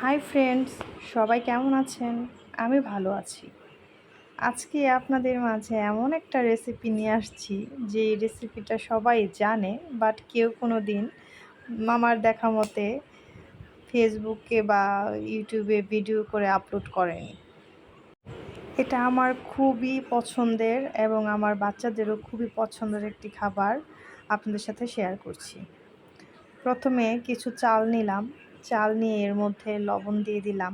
Hi friends, সবাই কেমন আছেন? আমি ভালো আছি। আজকে আপনাদের মাঝে এমন একটা রেসিপি নিয়ে আসছি, যে রেসিপিটা সবাই জানে বাট কেউ কোনো দিন মামার দেখা মতে ফেসবুকে বা ইউটিউবে ভিডিও করে আপলোড করেনি। এটা আমার খুবই পছন্দের এবং আমার বাচ্চাদেরও খুবই পছন্দের একটি খাবার আপনাদের সাথে শেয়ার করছি। প্রথমে কিছু চাল নিলাম। চাল নিয়ে এর মধ্যে লবণ দিয়ে দিলাম।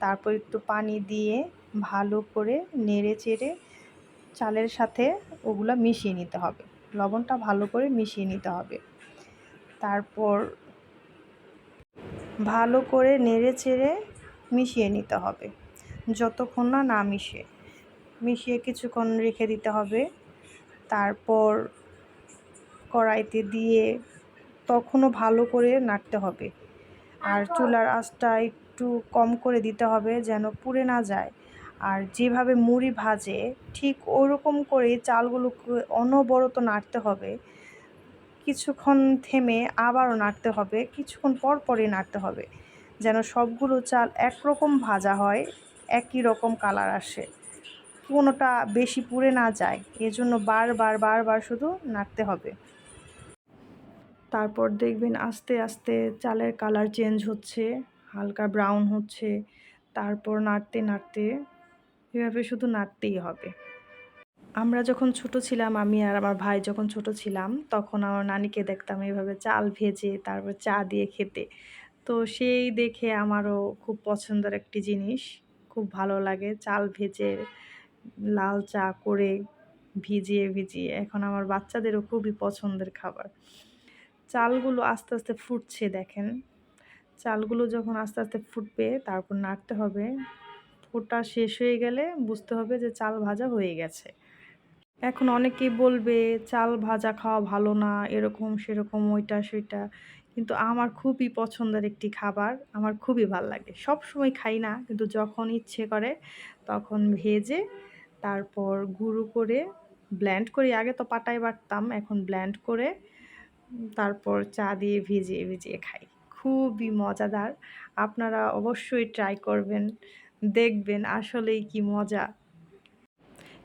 তারপর একটু পানি দিয়ে ভালো করে নেড়ে চেড়ে চালের সাথে ওগুলো মিশিয়ে নিতে হবে। লবণটা ভালো করে মিশিয়ে নিতে হবে। তারপর ভালো করে নেড়ে চেড়ে মিশিয়ে নিতে হবে। যতক্ষণ না না মিশে। মিশিয়ে কিছুক্ষণ রেখে দিতে হবে। তারপর কড়াইতে দিয়ে তখনও ভালো করে নাড়তে হবে। আর চুলার আঁচটা একটু কম করে দিতে হবে যেন পুড়ে না যায়। আর যেভাবে মুড়ি ভাজে ঠিক ওরকম করে চালগুলোকে অনবরত নাড়তে হবে। কিছুক্ষণ থেমে আবারও নাড়তে হবে কিছুক্ষণ পর পরই নাড়তে হবে যেন সবগুলো চাল একরকম ভাজা হয় একই রকম কালার আসে। কোনোটা বেশি পুড়ে না যায় এজন্য বারবার বারবার শুধু নাড়তে হবে। তারপর দেখবেন আস্তে আস্তে চালের কালার চেঞ্জ হচ্ছে, হালকা ব্রাউন হচ্ছে, তারপর নাড়তে নাড়তে এভাবে শুধু নাড়তেই হবে। আমরা যখন ছোট ছিলাম, আমি আর আমার ভাই যখন ছোট ছিলাম, তখন আমার নানিকে দেখতাম এইভাবে চাল ভেজে, তারপর চা দিয়ে খেতে। তো সেই দেখে আমারও খুব পছন্দের একটি জিনিস, খুব ভালো লাগে চাল ভেজে লাল চা করে ভিজিয়ে ভিজিয়ে। এখন আমার বাচ্চাদেরও খুবই পছন্দের খাবার। চালগুলো আস্তে আস্তে ফুটছে দেখেন। চালগুলো যখন আস্তে আস্তে ফুটবে, তারপর নাড়তে হবে। ফোটা শেষ হয়ে গেলে বুঝতে হবে যে চাল ভাজা হয়ে গেছে। এখন অনেকেই বলবে, চাল ভাজা খাওয়া ভালো না, এরকম সেরকম, ওইটা সেটা। কিন্তু আমার খুবই পছন্দের একটি খাবার, আমার খুবই ভালো লাগে। সব সময় খাই না, কিন্তু যখন ইচ্ছে করে, তখন ভেজে, তারপর গুঁড়ো করে ব্ল্যান্ড করি। আগে তো পাটায় বাটতাম, এখন ব্ল্যান্ড করে তারপর চা দিয়ে ভিজিয়ে ভিজিয়ে খাই। খুবই মজাদার। আপনারা অবশ্যই ট্রাই করবেন, দেখবেন আসলেই কি মজা।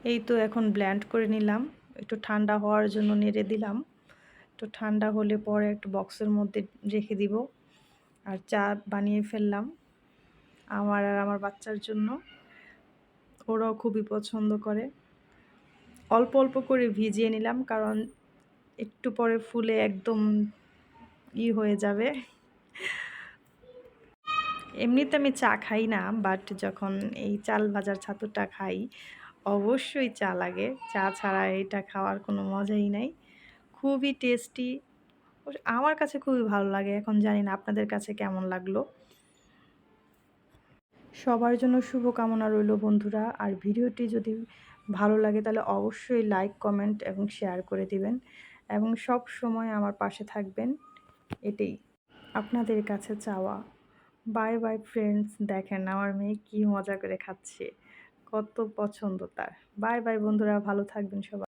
এই তো এখন ব্ল্যান্ড করে নিলাম। একটু ঠান্ডা হওয়ার জন্য নেড়ে দিলাম। একটু ঠান্ডা হলে পরে একটু বক্সের মধ্যে রেখে দিব। আর চা বানিয়ে ফেললাম আমার আর আমার বাচ্চার জন্য। ওরাও খুবই পছন্দ করে। অল্প অল্প করে ভিজিয়ে নিলাম কারণ একটু পরে ফুলে একদম ই হয়ে যাবে। এমনিতে আমি চা খাই না বাট যখন এই চাল ভাজার ছাতুটা খাই, অবশ্যই চা লাগে। চা ছাড়া এটা খাওয়ার কোনো মজাই নাই। খুবই টেস্টি আমার কাছে খুবই ভালো লাগে, এখন জানি না আপনাদের কাছে কেমন লাগল। সবার জন্য শুভকামনা রইল বন্ধুরা, আর ভিডিওটি যদি ভালো লাগে তাহলে অবশ্যই লাইক কমেন্ট এবং শেয়ার করে দিবেন। এবং সব সময় আমার পাশে থাকবেন। এটাই। আপনাদের কাছে চাওয়া। বাই বাই ফ্রেন্ডস দেখেন আমার মেয়ে কী মজা করে খাচ্ছে। কত পছন্দ তার। বাই বাই, বন্ধুরা, ভালো থাকবেন সবাই।